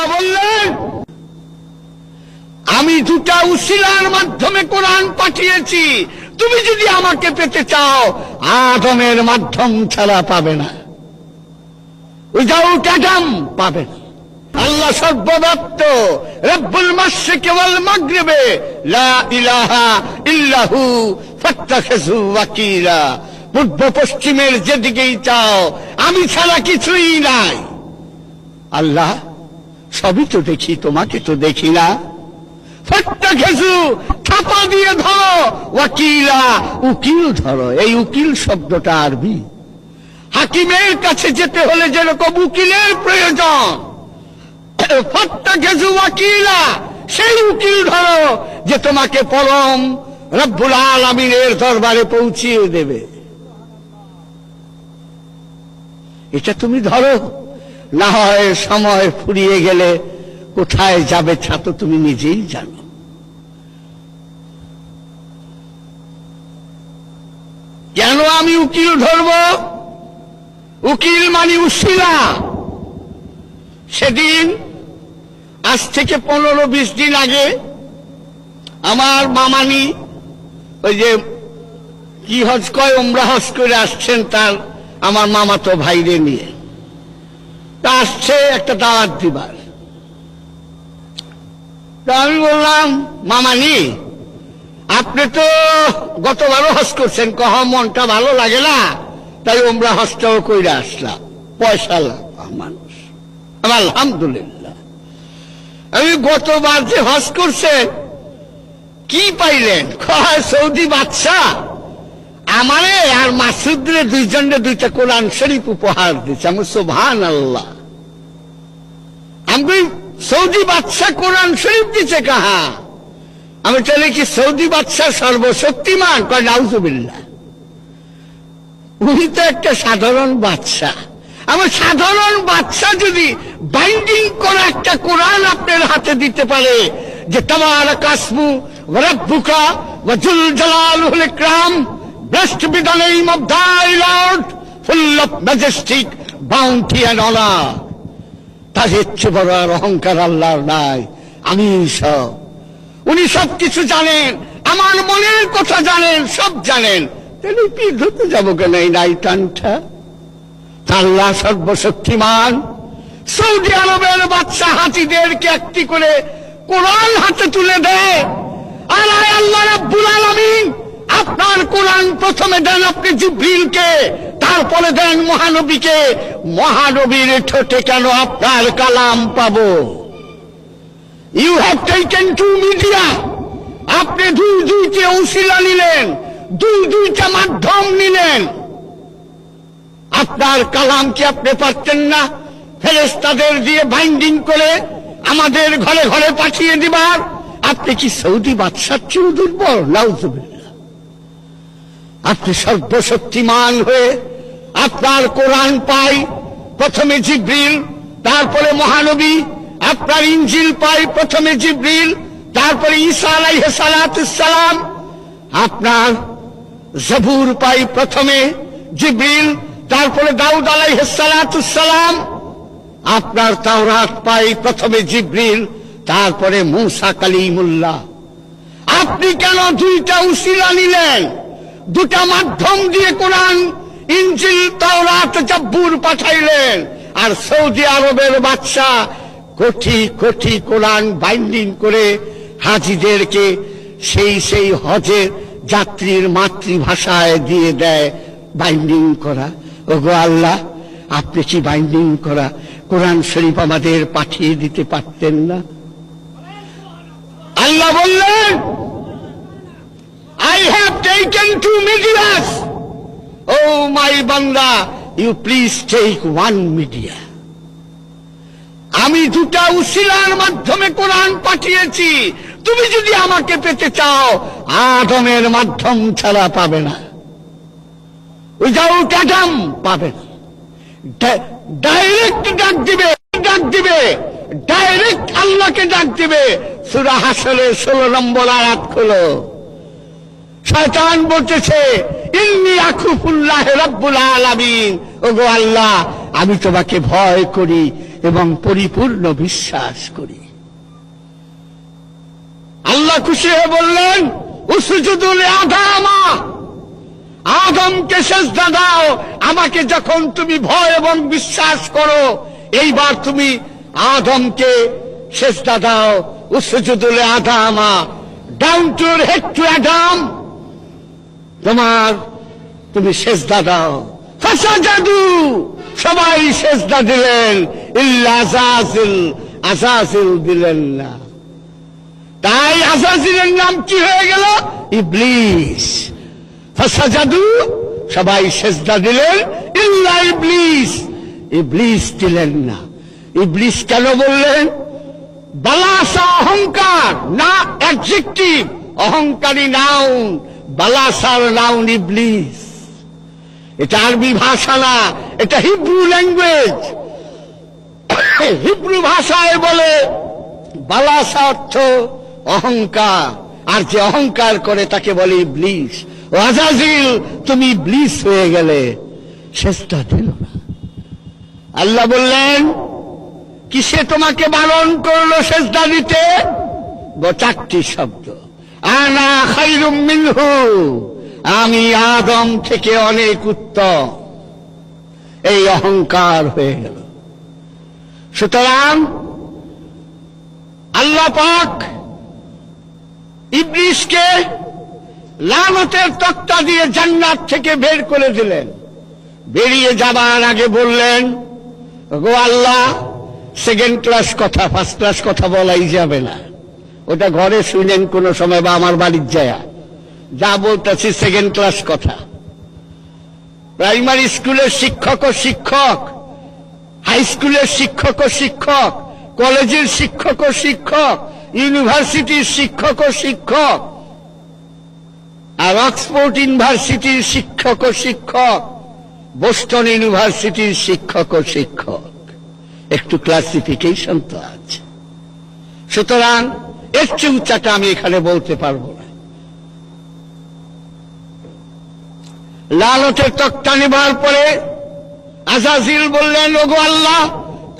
আল্লাহ বললেন? আমি দুটা উসিলার মাধ্যমে কোরআন পাঠিয়েছি। তুমি যদি আমাকে পেতে চাও, আদমের মাধ্যম ছাড়া পাবে না। উইদাউট অ্যাডাম পাবে না। আল্লাহ সর্বদত্ত রব্বুল মাশরিকি ওয়াল মাগরিবে, লা ইলাহা ইল্লাহু ফাত্তাখিযু ওয়াকিলা। পূর্ব পশ্চিমের যেদিকেই চাও, আমি ছাড়া কিছুই নাই। আল্লাহ সবই তো দেখি, তোমাকে তো দেখি না। থাপা দিয়ে ধরো, ওয়াকিলা, উকিল ধরো, এই উকিল শব্দটা আরবি। হাকিমের কাছে যেতে হলে যেরকম উকিলের প্রয়োজন ওয়াকিলা, সেই উকিল ধরো, যে তোমাকে পরম রব্বুল আলমিনের দরবারে পৌঁছিয়ে দেবে। এটা তুমি ধরো। না হয় সময় ফুরিয়ে গেলে কোথায় যাবে তো তুমি নিজেই জানো। কেন আমি উকিল ধরব? উকিল মানে উশিলা। সেদিন, আজ থেকে পনেরো বিশ দিন আগে, আমার মামানি ওই যে কি হজ কয় ওমরা হজ করে আসছেন তার, আমার মামাতো ভাইরে নিয়ে। আসছে একটা দাওয়াত দিবার। তা আমি বললাম, মামানি, আপনি তো গতবারও হজ করছেন, কহ, মনটা ভালো লাগে না? তাই ওমরা হজটাও কইরা আসলাম পয়সা লাগা মানুষ। আলহামদুলিল্লাহ। আমি গতবার যে হজ করছেন কি পাইলেন? সৌদি বাদশাহ? আমারে আর মাসুদরে দুইজনে দুইটা কোরআন শরীফ উপহার দিচ্ছে আমি সোভান আল্লাহ আমি সৌদি বাদশাহ কোরআন শরীফ দিচ্ছে কাহা? আমি চলে কি সৌদি বাদশাহ সর্বশক্তিমান? কয়, নাউজুবিল্লাহ। উনি তো একটা সাধারণ বাদশাহ। আমার সাধারণ বাদশাহ যদি বাইন্ডিং করা একটা কোরআন আপনার হাতে দিতে পারে, যে তোমার কাসমু রব্বুকা ওয়াজুল জালালুল ইকরাম Blessed be the name of thy Lord, full of majestic bounty and. তার ইচ্ছে বড় আর অহংকার আল্লাহর নাই আমি সব। উনি সব কিছু জানেন আমার মনের কথা জানেন সব জানেন। তাহলে কি ধরতে যাব কেন এই নাইটানটা আল্লাহ সর্বশক্তিমান। সৌদি আরবের বাচ্চা হাতিদেরকে একটি করে কোরআন হাতে তুলে দেয়। আর আল্লাহ রাব্বুল আলামিন আপনার কোরআন প্রথমে দেন আপনি জিব্রিলকে, তারপরে দেন মহানবীকে। মহানবীর ঠোঁটে কেন আপনার কালাম পাবো? You have taken to media আপনি দুই দুইটি অংশীলা নিলেন, দুই দুইটা মাধ্যম নিলেন। আপনার কালাম কি আপনি পারতেন না? ফেরেস্তাদের দিয়ে বাইন্ডিং করে আমাদের ঘরে ঘরে পাঠিয়ে দিবার। আপনি কি সৌদি বাদশার চেয়েও দুর্বল? নাউজুবিল্লাহ। আপনি সর্বশক্তিমান হয়ে আপনার কোরআন পাই, প্রথমে জিব্রিল, তারপরে মহানবী, আপনার ইঞ্জিল পাই, প্রথমে জিব্রিল, তারপরে ঈসা আপনার জবুর পাই প্রথমে জিব্রিল, তারপরে দাউদ আলাইহ সালাম, আপনার তাওরাত পাই প্রথমে জিব্রিল, তারপরে মুসা কালিমুল্লাহ। আপনি কেন দুইটা উসিলা নিলেন? দুটা মাধ্যম দিয়ে কোরআন, ইঞ্জিল, তাওরাত, জব্বুর পাঠাইলেন। আর সৌদি আরবের বাদশা কোটি কোটি কোরআন বাইন্ডিং করে হাজিদেরকে সেই সেই হজের যাত্রীর মাতৃভাষায় দিয়ে দেয় বাইন্ডিং করা। ওগো আল্লাহ, আপনি কি বাইন্ডিং করা? কোরআন শরীফ আমাদের পাঠিয়ে দিতে পারতেন না? আল্লাহ বললেন I have taken two medias. Oh my banda, you please take one media. আমি দুটা উসিলার মাধ্যমে কোরআন পাঠিয়েছি। তুমি যদি আমাকে পেতে চাও আদমের মাধ্যম ছাড়া পাবে না। উইদাউট অ্যাডাম পাবে না। ডাইরেক্ট ডাক দিবে ডাক দিবে। ডাইরেক্ট আল্লাহকে ডাক দিবে। সুরা হাসলে ষোলো নম্বর আয়াত খোলো। শয়তান বলতেছে, ইন্নি আখুফুল্লাহ রব্বুল আলামিন। ওগো আল্লাহ, আমি তোমাকে ভয় করি এবং পরিপূর্ণ বিশ্বাস করি। আল্লাহ খুশি হয়ে বললেন, উসুজুদুল আদামা, আদমকে সেজদা দাও। আমাকে যখন তুমি ভয় এবং বিশ্বাস করো, এইবার তুমি আদমকে সেজদা দাও। উসুজুদুল আদামা, down to head to Adam. তোমার তুমি সেজদা দাও। ফাঁসা জাদু! সবাই সেজদা দিলেন। ইল্লা আজাজিল দিলেন না। তাই আজাজিলের নাম কি হয়ে গেল? ইবলিস। ফাঁসা জাদু, সবাই সেজদা দিলেন। ইল্লা ইবলিস। ইবলিস দিলেন না। ইবলিস কেন বললেন? বালাসা অহংকার, না অ্যাডজেক্টিভ অহংকারী নাউন বালাসার নাউন ইবলিস। এটা আরবি ভাষা না, এটা হিব্রু ল্যাঙ্গুয়েজ। হিব্রু ভাষায় বলে বালাসা অর্থ অহংকার, আর যে অহংকার করে তাকে বলে ইবলিস। ও আজাজিল তুমি ব্লিস হয়ে গেলে শেষটা দিল না। আল্লাহ বললেন, কিসে তোমাকে বারণ করল সেজদা দিতে? চারটি শব্দ। আনা খাইরুম মিনহু। আমি আদম থেকে অনেক উত্তম। এই অহংকার হয়ে গেল। সুতরাং আল্লাহ পাক ইবলিশকে লানতের তক্তা দিয়ে জান্নাত থেকে বের করে দিলেন। বেরিয়ে যাবার আগে বললেন, গো আল্লাহ সেকেন্ড ক্লাস কথা ফার্স্ট ক্লাস কথা বলাই যাবে না। ওটা ঘরে শুনেন কোন সময় বা আমার বাড়ির যায়। যা বলতেছি সেকেন্ড ক্লাস কথা। প্রাইমারি স্কুলের শিক্ষক ও শিক্ষক হাই স্কুলের শিক্ষক ও শিক্ষক, কলেজের শিক্ষক ও শিক্ষক ইউনিভার্সিটির শিক্ষক ও শিক্ষক, আর অক্সফোর্ড ইউনিভার্সিটির শিক্ষক ও শিক্ষক বোস্টন ইউনিভার্সিটির শিক্ষক ও শিক্ষক। একটু ক্লাসিফিকেশন তো আছে। সুতরাং এর চেয়ে উচ্চাটা আমি এখানে বলতে পারব না। লালতের তক্তা নেবার পরে আজাজিল বললেন, ওগো আল্লাহ,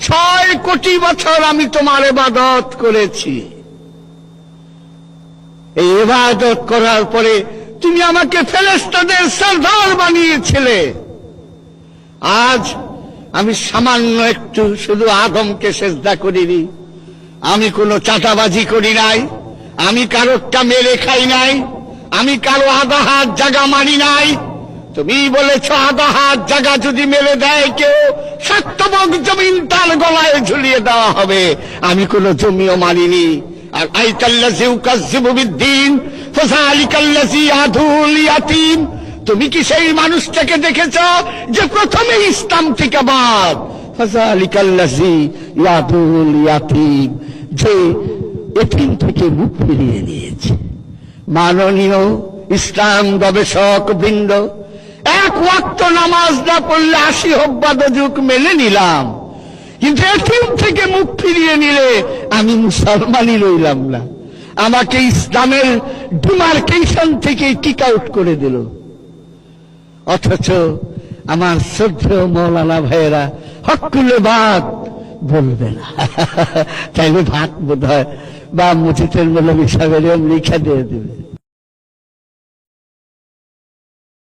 ছয় কোটি বছর আমি তোমার এবাদত করেছি। এই এবাদত করার পরে তুমি আমাকে ফেরেস্তাদের সর্দার বানিয়েছিলে। আজ আমি সামান্য একটু শুধু আদমকে সেজদা করিনি আমি কোনো চাটাবাজি করি নাই। আমি কারোরটা মেরে খাই নাই। আমি কারও আধা হাত জাগা মারি নাই। তুমি বলেছ আধা হাত জাগা যদি মেরে দেয় কেউ সত্যবক জমিন তার গলায় ঝুলিয়ে দেওয়া হবে। আমি কোন জমিও মারিনি আর আইতাল্লাজি উকাজিবুদ্দিন ফসালিকাল্লাজি আধুল ইয়াতিম। তুমি কি সেই মানুষটাকে দেখেছ যে প্রথমে ইসলাম থেকে বাদ? ফসালিকাল্লাজি ইয়াদুল ইয়াতিম। যে এতিম থেকে মুখ ফিরিয়ে নিয়েছে। মাননীয় ইসলাম গবেষক বৃন্দ, এক ওয়াক্ত নামাজ না পড়লে আশি হব্বাদ যুগ মেনে নিলাম। কিন্তু এতিম থেকে মুখ ফিরিয়ে নিলে আমি মুসলমানই রইলাম না। আমাকে ইসলামের ডিমার্কেশন থেকে কিক আউট করে দিল। অথচ আমার শ্রদ্ধেয় মৌলানা ভাইয়েরা, হকুলে বাদ বলবে না। তাইলে ভাত বোধ হয় বা মুঠিতের মৌলবী সাহেবের লিখে দিয়ে দেবে।